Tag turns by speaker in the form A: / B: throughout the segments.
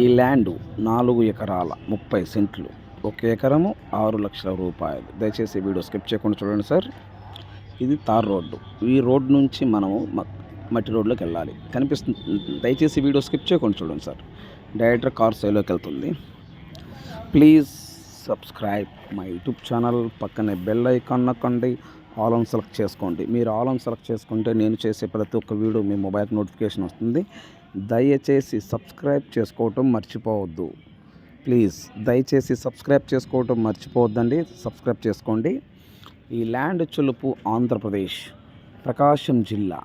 A: ఈ ల్యాండ్ నాలుగు ఎకరాల ముప్పై సెంట్లు ఒక ఎకరము ఆరు లక్షల రూపాయలు. దయచేసి వీడియో స్కిప్ చేయకుండా చూడండి సార్. ఇది తార్ రోడ్డు. ఈ రోడ్ నుంచి మనము మట్టి రోడ్లోకి వెళ్ళాలి. కనిపిస్తుంది దయచేసి వీడియో స్కిప్ చేయకుండా చూడండి సార్. డైరెక్టర్ కార్ సైలోకి వెళ్తుంది. Please subscribe my YouTube channel. పక్కనే బెల్ ఐకాన్ నొక్కండి. ఆలం సెలెక్ట్ చేసుకోండి. మీరు ఆలం సెలెక్ట్ చేసుకుంటే నేను చేసే ప్రతి ఒక్క వీడియో మీ మొబైల్ నోటిఫికేషన్ వస్తుంది. దయచేసి సబ్స్క్రైబ్ చేసుకోవటం మర్చిపోవద్దు. ప్లీజ్ దయచేసి సబ్స్క్రైబ్ చేసుకోవటం మర్చిపోవద్దండి. సబ్స్క్రైబ్ చేసుకోండి. ఈ ల్యాండ్ చులుపు ఆంధ్రప్రదేశ్ ప్రకాశం జిల్లా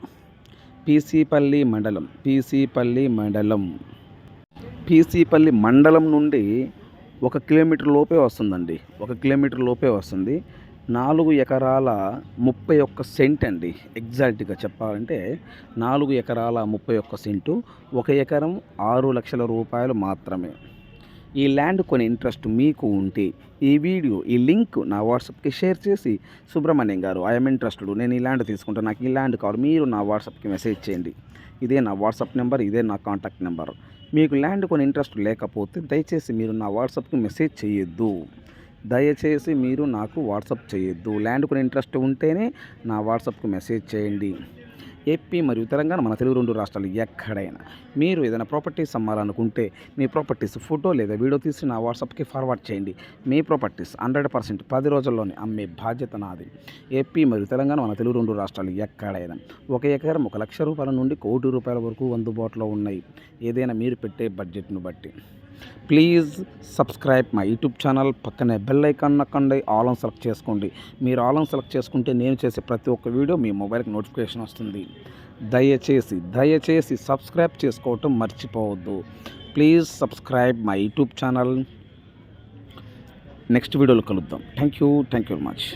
A: పీసీపల్లి మండలం పీసీపల్లి మండలం. పీసీపల్లి మండలం నుండి ఒక కిలోమీటర్ లోపే వస్తుందండి. ఒక కిలోమీటర్ లోపే వస్తుంది. నాలుగు ఎకరాల ముప్పై ఒక్క సెంట్ అండి. ఎగ్జాక్ట్గా చెప్పాలంటే నాలుగు ఎకరాల ముప్పై ఒక్క సెంటు ఒక ఎకరం ఆరు లక్షల రూపాయలు మాత్రమే. ఈ ల్యాండ్ కొని ఇంట్రెస్ట్ మీకు ఉంటే ఈ వీడియో ఈ లింక్ నా వాట్సాప్కి షేర్ చేసి సుబ్రహ్మణ్యం గారు ఐఎమ్ ఇంట్రెస్టెడ్ నేను ఈ ల్యాండ్ తీసుకుంటాను నాకు ఈ ల్యాండ్ కావాలి మీరు నా వాట్సాప్కి మెసేజ్ చేయండి. ఇదే నా వాట్సాప్ నెంబర్ ఇదే నా కాంటాక్ట్ నెంబర్. మీకు ల్యాండ్ కొని ఇంట్రెస్ట్ లేకపోతే దయచేసి మీరు నా వాట్సాప్కి మెసేజ్ చేయొద్దు. దయచేసి మీరు నాకు వాట్సాప్ చేయొద్దు. ల్యాండ్ కొని ఇంట్రెస్ట్ ఉంటేనే నా వాట్సాప్కు మెసేజ్ చేయండి. ఏపీ మరియు తెలంగాణ మన తెలుగు రెండు రాష్ట్రాలు ఎక్కడైనా. మీరు ఏదైనా ప్రాపర్టీస్ అమ్మాలనుకుంటే మీ ప్రాపర్టీస్ ఫోటో లేదా వీడియో తీసి నా వాట్సాప్కి ఫార్వర్డ్ చేయండి. మీ ప్రాపర్టీస్ హండ్రెడ్ పర్సెంట్ పది రోజుల్లోనే అమ్మే బాధ్యత నాది. ఏపీ మరియు తెలంగాణ మన తెలుగు రెండు రాష్ట్రాలు ఎక్కడైనా. ఒక ఎకరం ఒక లక్ష రూపాయల నుండి కోటి రూపాయల వరకు అందుబాటులో ఉన్నాయి. ఏదైనా మీరు పెట్టే బడ్జెట్ను బట్టి. Please subscribe my YouTube channel పక్కనే బెల్ ఐకాన్ నొక్కండి. ఆల్ ఆన్ సెలెక్ట్ చేసుకోండి. మీరు ఆల్ ఆన్ సెలెక్ట్ చేసుకుంటే నేను చేసే ప్రతి ఒక్క వీడియో మీ మొబైల్కి నోటిఫికేషన్ వస్తుంది. దయచేసి దయచేసి సబ్స్క్రైబ్ చేసుకోవటం మర్చిపోవద్దు. Please subscribe my YouTube channel. Next వీడియోలో కలుద్దాం. Thank you thank you very much.